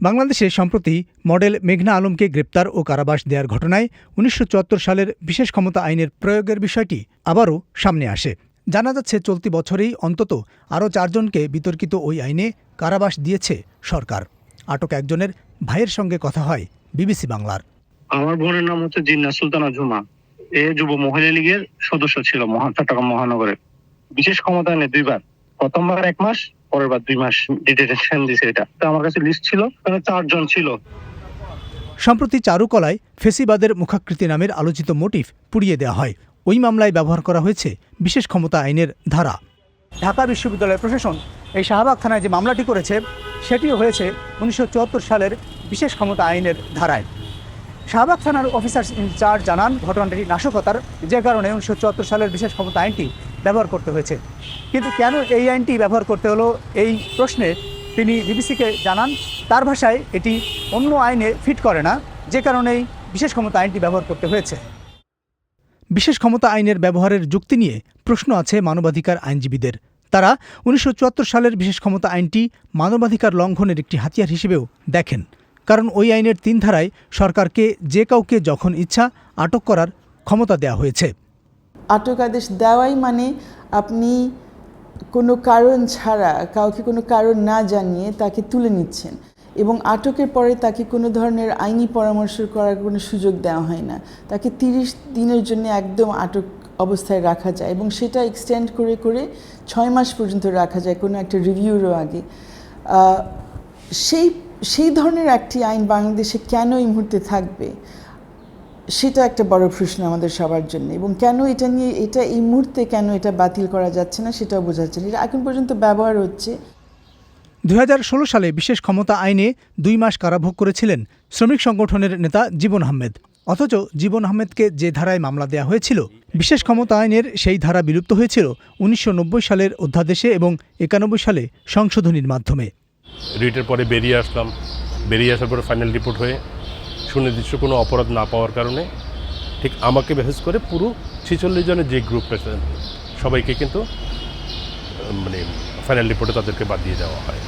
বাংলাদেশে সম্প্রতি মডেল মেঘনা আলমকে গ্রেপ্তার ও কারাবাস দেওয়ার ঘটনায় উনিশশো সালের বিশেষ ক্ষমতা আইনের প্রয়োগের বিষয়টি আবারও সামনে আসে। জানা যাচ্ছে, চলতি বছরেই অন্তত আরও চারজনকে বিতর্কিত ওই আইনে কারাবাস দিয়েছে সরকার। আটক একজনের ভাইয়ের সঙ্গে কথা হয় বিবিসি বাংলার। আমার বোনের নাম হচ্ছে জিন্না সুলতানা ঝুমা এ যুব মহিলা লীগের সদস্য ছিল চট্টগ্রাম মহানগরে। বিশেষ ক্ষমতা নেই দুইবার। প্রথমবার এক মাস পরের বার দুই মাস ডিটেনশন দিছে এটা। তো আমার কাছে লিস্ট ছিল এখানে চারজন ছিল। সম্প্রতি চারুকলায় ফেসিবাদের মুখাকৃতি নামের আলোচিত মোটিফ পুড়িয়ে দেওয়া হয়। ওই মামলায় ব্যবহার করা হয়েছে বিশেষ ক্ষমতা আইনের ধারা। ঢাকা বিশ্ববিদ্যালয় প্রশাসন এই শাহবাগ থানায় যে মামলাটি করেছে সেটিও হয়েছে উনিশশো চুয়াত্তর সালের বিশেষ ক্ষমতা আইনের ধারায়। শাহবাগ থানার অফিসার ইনচার্জ জানান ঘটনাটি নাশকতার যে কারণে উনিশশো চুয়াত্তর সালের বিশেষ ক্ষমতা আইনটি ব্যবহার করতে হয়েছে। কিন্তু কেন এই আইনটি ব্যবহার করতে হলো? এই প্রশ্নে তিনি বিবিসিকে জানান, তার ভাষায় এটি অন্য আইনে ফিট করে না, যে কারণেই বিশেষ ক্ষমতা আইনটি ব্যবহার করতে হয়েছে। বিশেষ ক্ষমতা আইনের ব্যবহারের যুক্তি নিয়ে প্রশ্ন আছে মানবাধিকার আইনজীবীদের। তারা উনিশশো চুয়াত্তর সালের বিশেষ ক্ষমতা আইনটি মানবাধিকার লঙ্ঘনের একটি হাতিয়ার হিসেবেও দেখেন। কারণ ওই আইনের তিন ধারায় সরকারকে যে কাউকে যখন ইচ্ছা আটক করার ক্ষমতা দেওয়া হয়েছে। আটক আদেশ দেওয়াই মানে আপনি কোনো কারণ ছাড়া, কাউকে কোনো কারণ না জানিয়ে তাকে তুলে নিচ্ছেন এবং আটকের পরে তাকে কোনো ধরনের আইনি পরামর্শ করার কোনো সুযোগ দেওয়া হয় না। তাকে তিরিশ দিনের জন্য একদম আটক অবস্থায় রাখা যায় এবং সেটা এক্সটেন্ড করে করে ছয় মাস পর্যন্ত রাখা যায় কোনো একটা রিভিউরও আগে। সেই সেই ধরনের একটি আইন বাংলাদেশে কেন এই মুহূর্তে থাকবে? সেটা একটা বড় প্রশ্ন আমাদের সবার জন্য। এবং কেন এটা নিয়ে এটা এই মুহূর্তে কেন এটা বাতিল করা যাচ্ছে না সেটাও বোঝা যাচ্ছে না। এটা এখন পর্যন্ত ব্যবহার হচ্ছে। দু হাজার ষোলো সালে বিশেষ ক্ষমতা আইনে দুই মাস কারাভোগ করেছিলেন শ্রমিক সংগঠনের নেতা জীবন আহমেদ। অথচ জীবন আহমেদকে যে ধারায় মামলা দেওয়া হয়েছিল বিশেষ ক্ষমতা আইনের সেই ধারা বিলুপ্ত হয়েছিল উনিশশো নব্বই সালের অধ্যাদেশে এবং একানব্বই সালে সংশোধনীর মাধ্যমে। রিটের পরে বেরিয়ে আসলাম। বেরিয়ে আসার পরে ফাইনাল রিপোর্ট হয়ে সুনির্দিষ্ট কোনো অপরাধ না পাওয়ার কারণে ঠিক আমাকে বেহেস করে পুরো ছেচল্লিশ জনের যে গ্রুপটা সবাইকে কিন্তু মানে ফাইনাল রিপোর্টে তাদেরকে বাদ দিয়ে দেওয়া হয়।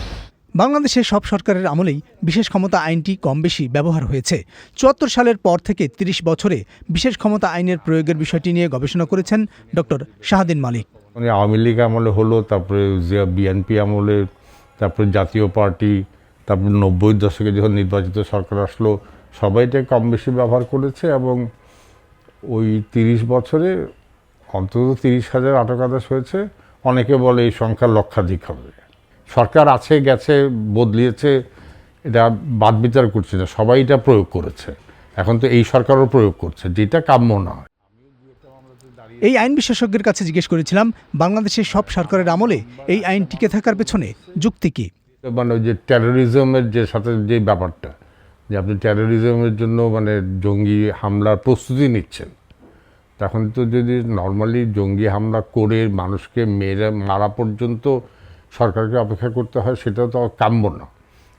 বাংলাদেশে সব সরকারের আমলেই বিশেষ ক্ষমতা আইনটি কম বেশি ব্যবহার হয়েছে। চুয়াত্তর সালের পর থেকে ৩০ বছরে বিশেষ ক্ষমতা আইনের প্রয়োগের বিষয়টি নিয়ে গবেষণা করেছেন ডক্টর শাহাদিন মালিক। মানে আওয়ামী লীগ আমলে হলো তারপরে বিএনপি আমলে তারপরে জাতীয় পার্টি তারপরে নব্বই দশকে যখন নির্বাচিত সরকার আসলো সবাই এটা কম বেশি ব্যবহার করেছে এবং ওই তিরিশ বছরে অন্তত তিরিশ হাজার আটক আদেশ হয়েছে। অনেকে বলে এই সংখ্যা লক্ষাধিক হবে। সরকার আছে গেছে বদলিয়েছে এটা বাদ বিচার করছে না সবাই এটা প্রয়োগ করেছে। এখন তো এই সরকারও প্রয়োগ করছে যেটা কাম্য নয়। এই আইন বিশেষজ্ঞের কাছে জিজ্ঞেস করেছিলাম বাংলাদেশের সব সরকারের আমলে এই আইন টিকে থাকার পেছনে যুক্তি কী? মানে ওই যে টেরোরিজমের যে সাথে যে ব্যাপারটা যে আপনি টেরোরিজমের জন্য মানে জঙ্গি হামলার প্রস্তুতি নিচ্ছেন। তখন তো যদি নর্মালি জঙ্গি হামলা করে মানুষকে মেরে মারা পর্যন্ত সরকারকে অপেক্ষা করতে হয় সেটাও তো কাম্য না।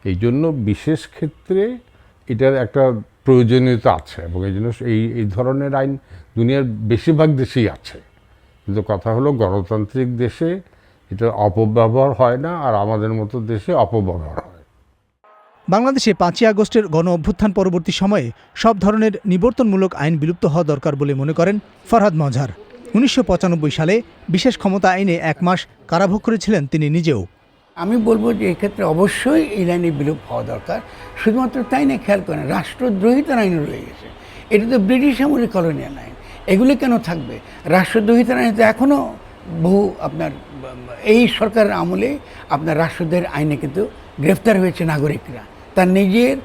এই জন্য বিশেষ ক্ষেত্রে এটার একটা প্রয়োজনীয়তা আছে এবং এই জন্য এই এই ধরনের আইন দুনিয়ার বেশিরভাগ দেশেই আছে। কিন্তু কথা হলো গণতান্ত্রিক দেশে এটা অপব্যবহার হয় না আর আমাদের মতো দেশে অপব্যবহার বাংলাদেশে পাঁচই আগস্টের গণ অভ্যুত্থান পরবর্তী সময়ে সব ধরনের নিবর্তনমূলক আইন বিলুপ্ত হওয়া দরকার বলে মনে করেন ফরহাদ মজহার। উনিশশো সালে বিশেষ ক্ষমতা আইনে এক মাস কারাভোগ করেছিলেন তিনি নিজেও। আমি বলব যে এক্ষেত্রে অবশ্যই এই লাইনে বিলোপ হওয়া দরকার। শুধুমাত্র তাই না, খেয়াল করেন, রাষ্ট্রদ্রোহিতার আইন রয়ে গেছে। এটা তো ব্রিটিশ আমলের কলোনিয়াল আইন। এগুলি কেন থাকবে? রাষ্ট্রদ্রোহিতার আইন তো এখনও বহু আপনার, এই সরকারের আমলে আপনার রাষ্ট্রদ্রোহের আইনে কিন্তু গ্রেফতার হয়েছে নাগরিকরা। তার নিজের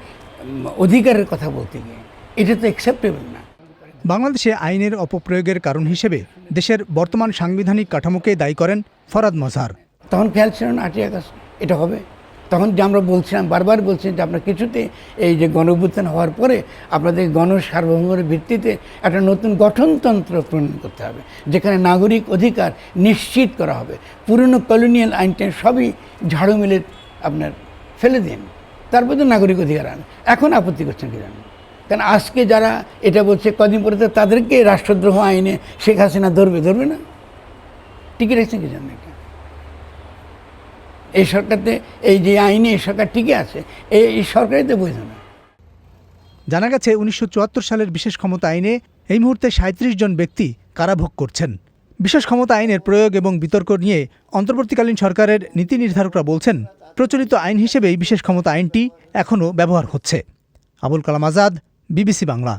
অধিকারের কথা বলতে গিয়ে। এটা তো অ্যাকসেপ্টেবল না। বাংলাদেশে আইনের অপপ্রয়োগের কারণ হিসেবে দেশের বর্তমান সাংবিধানিক কাঠামোকে দায়ী করেন ফরাদ মজহার তখন খেয়াল ছিল না আটই আগস্ট এটা হবে। তখন যে আমরা বলছিলাম বারবার বলছি যে আপনার কিছুতে এই যে গণভ্যুত্থান হওয়ার পরে আপনাদের গণ সার্বভৌমের ভিত্তিতে একটা নতুন গঠনতন্ত্র প্রণয়ন করতে হবে যেখানে নাগরিক অধিকার নিশ্চিত করা হবে। পুরনো কলোনিয়াল আইনটা সবই ঝাড়ু মেলে আপনার ফেলে দিন। তারপর তো নাগরিক অধিকার আন। এখন আপত্তি করছেন কি জানেন? কারণ আজকে যারা এটা বলছে কদিন পরে তো তাদেরকে রাষ্ট্রদ্রোহ আইনে শেখ হাসিনা ধরবে ধরবে না? টিকে রেখেছেন কি জানেন এই সরকারতে এই যে আইনে এই সরকার টিকে আছে, এই সরকারই তো বৈধ না। জানা গেছে উনিশশো চুয়াত্তর সালের বিশেষ ক্ষমতা আইনে এই মুহূর্তে সাঁত্রিশ জন ব্যক্তি কারাভোগ করছেন। বিশেষ ক্ষমতা আইনের প্রয়োগ এবং বিতর্ক নিয়ে অন্তর্বর্তীকালীন সরকারের নীতি নির্ধারকরা বলছেন প্রচলিত আইন হিসেবেই বিশেষ ক্ষমতা আইনটি এখনও ব্যবহার হচ্ছে। আবুল কালাম আজাদ বিবিসি বাংলা।